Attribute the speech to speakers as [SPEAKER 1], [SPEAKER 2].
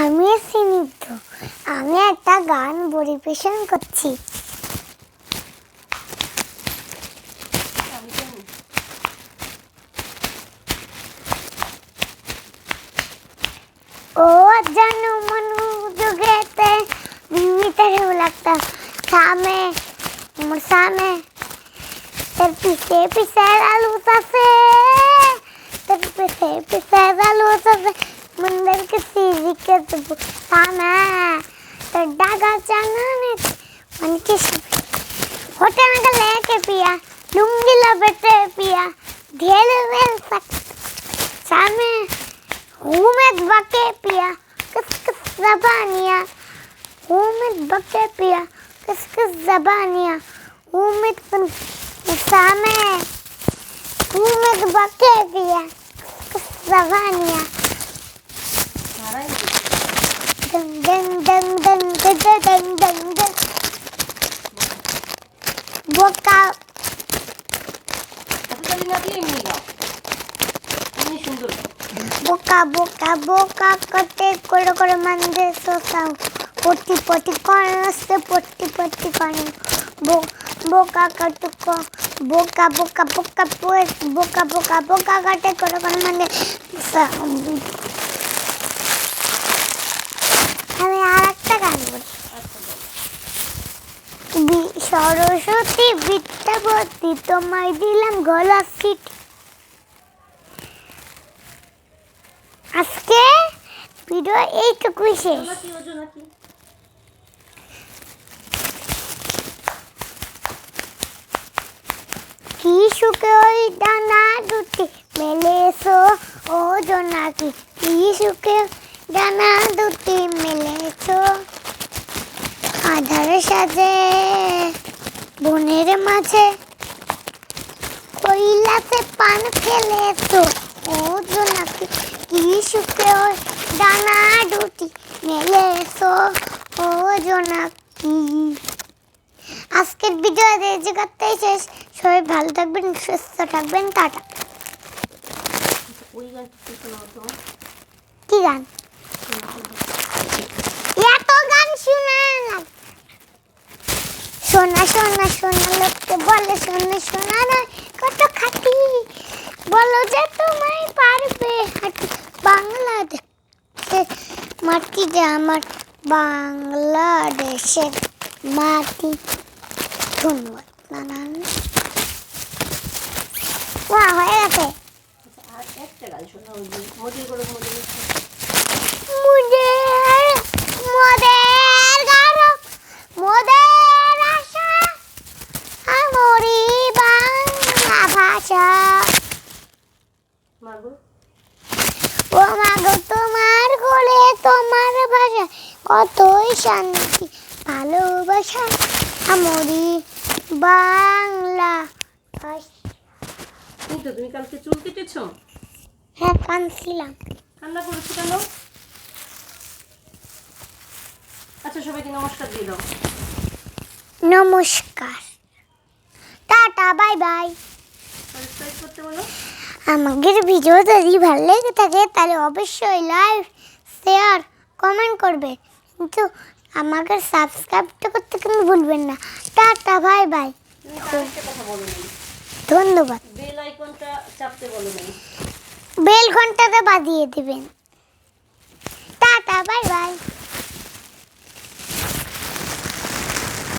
[SPEAKER 1] আমি শ্রীনিত্য আমি একটা গান পরিবেশন করছি।
[SPEAKER 2] ও জানো
[SPEAKER 1] মনু যুগেতে বিবিতে হেউ লাগতা। সামে, মোর সামে, তোর পিছে পিছে আলু চাষে। তোর পিছে পিছে আলু চাষে। ముందరికి తిరిగదు తానా దొడ్డాగా చాలానే మనకి హోటల్ లేకే పియా లుంగిలో పెట్టే పియా ढेर में सामने हुमेद बके पिया किस किस जबानिया हुमेद बके पिया किस किस जबानिया हुमेद सामने हुमेद बके पिया किस
[SPEAKER 2] जबानिया
[SPEAKER 1] Dang dang dang dang dang dang dang dang dang. Boka
[SPEAKER 2] হাতে তালি না দিয়ে এমনি গাও এমনি সুন্দর গাও
[SPEAKER 1] বোকা বোকা বোকা করতে করে করে মন্দে সোসাও পটি পটি করতে পটি পটি করে বোকা কটুক বোকা বোকা বোকা পোস বোকা বোকা বোকা কাটে করে করে মন্দে সরস্বতী বিদ্যাপতি তোমায় দিলাম গলা সিট। আজকে ভিডিও এইটুকুই শেষ।
[SPEAKER 2] কি
[SPEAKER 1] কি সুখে ওই ডানা দুটি মেলেছো ও জোনাকি কি সুখে ডানা দুটি মেলেছো? আধারে সাজে বনের মাঝে কৈলাসে পান ফেলেছো ও জোনাকি, কি সুখে ওই ডানা দুটি মেলেছো ও জোনাকি, আজকের ভিডিও এই জায়গাতেই শেষ। সবাই ভালো থাকবেন, সুস্থ থাকবেন, টাটা।
[SPEAKER 2] কি তো
[SPEAKER 1] গান? এত গান শোনা সোনা সোনা সোনা লোককে বলে সোনা সোনা নয় কত খাটি। বলো যে তোমায় পারবে হাঁটি। বাংলাদেশ মাটি যে আমার বাংলাদেশের মাটি। ধন্যবাদ নানান। হয়ে গেছে।
[SPEAKER 2] আচ্ছা আর একটা গান যে মজুর করে মজুর
[SPEAKER 1] মুদের মোদের গারো মোদের আশা আমরি বাংলা ভাষা
[SPEAKER 2] মাগো
[SPEAKER 1] ও মাগো তোমার কোলে তোমার ভাষা কতই শান্তি ভালোবাসা আমরি বাংলা
[SPEAKER 2] কিন্তু তুমি কালকে চুল কেটেছো?
[SPEAKER 1] হ্যাঁ কানছিলাম
[SPEAKER 2] ঠান্ডা পড়েছে কেন? আচ্ছা সবাইকে নমস্কার দিয়ে দাও।
[SPEAKER 1] নমস্কার। Tata bye
[SPEAKER 2] bye. করতে বলো।
[SPEAKER 1] আমাদের ভিডিও যদি ভালো লেগে থাকে তাহলে অবশ্যই লাইক শেয়ার কমেন্ট করবে। কিন্তু আমাকে সাবস্ক্রাইবটা করতে কিন্তু ভুলবেন না।
[SPEAKER 2] Tata bye bye.
[SPEAKER 1] ধন্যবাদ।
[SPEAKER 2] বেল আইকনটা চাপতে বলো
[SPEAKER 1] বেল ঘন্টাতে বাজিয়ে দিবেন। Tata bye bye.